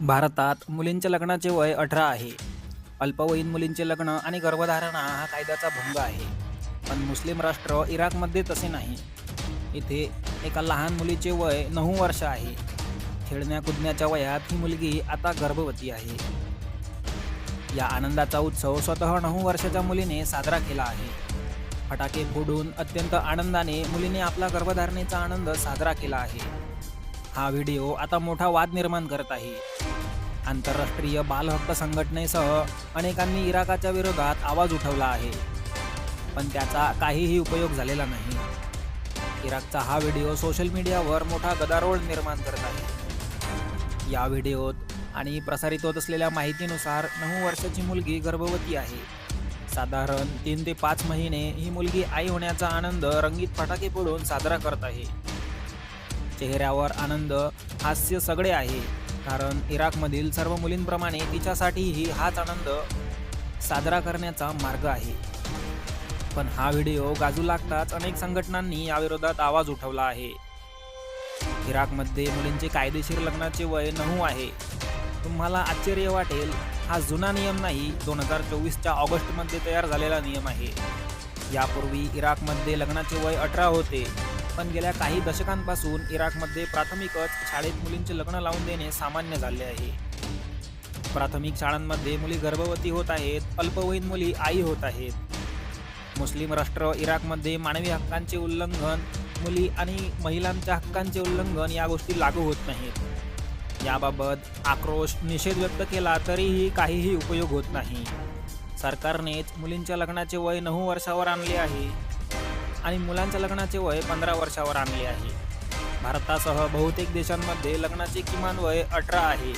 भारतात मुलींच्या लग्नाचे वय अठरा आहे. अल्पवयीन मुलींचे लग्न आणि गर्भधारणा हा कायद्याचा भंग आहे. पण मुस्लिम राष्ट्र इराकमध्ये तसे नाही. इथे एका लहान मुलीचे वय नऊ वर्ष आहे. खेळण्या कुदण्याच्या वयात ही मुलगी आता गर्भवती आहे. या आनंदाचा उत्सव स्वतः नऊ वर्षाच्या मुलीने साजरा केला आहे. फटाके फोडून अत्यंत आनंदाने मुलीने आपला गर्भधारणेचा आनंद साजरा केला आहे. हा व्हिडिओ आता मोठा वाद निर्माण करत आहे. आंतरराष्ट्रीय बालहक्क संघटनेसह अनेकांनी इराकाच्या विरोधात आवाज उठवला आहे. पण त्याचा काहीही उपयोग झालेला नाही. इराकचा हा व्हिडिओ सोशल मीडियावर मोठा गदारोळ निर्माण करत आहे. या व्हिडिओत आणि प्रसारित होत असलेल्या माहितीनुसार नऊ वर्षाची मुलगी गर्भवती आहे. साधारण तीन ते पाच महिने ही मुलगी आई होण्याचा आनंद रंगीत फटाके फोडून साजरा करत आहे. चेहऱ्यावर आनंद हास्य सगळे आहे. कारण इराकमधील सर्व मुलींप्रमाणे तिच्यासाठीही हाच आनंद साजरा करण्याचा मार्ग आहे. पण हा व्हिडिओ गाजू लागताच अनेक संघटनांनी याविरोधात आवाज उठवला आहे. इराकमध्ये मुलींचे कायदेशीर लग्नाचे वय नऊ आहे. तुम्हाला आश्चर्य वाटेल हा जुना नियम नाही दोन हजार चोवीसच्या ऑगस्टमध्ये तयार झालेला नियम आहे. यापूर्वी इराकमध्ये लग्नाचे वय अठरा होते. पण गेल्या काही दशकांपासून इराकमध्ये प्राथमिकच शाळेत मुलींचे लग्न लावून देणे सामान्य झाले आहे. प्राथमिक शाळांमध्ये मुली गर्भवती होत आहेत अल्पवयीन मुली आई होत आहेत. मुस्लिम राष्ट्र इराकमध्ये मानवी हक्कांचे उल्लंघन मुली आणि महिलांच्या हक्कांचे उल्लंघन या गोष्टी लागू होत नाहीत. याबाबत आक्रोश निषेध व्यक्त केला तरीही काहीही उपयोग होत नाही. सरकारनेच मुलींच्या लग्नाचे वय नऊ वर्षावर आणले आहे. आणि मुलांच्या लग्नाचे वय पंधरा वर्षावर आणले आहे. भारतासह बहुतेक देशांमध्ये लग्नाचे किमान वय अठरा आहे.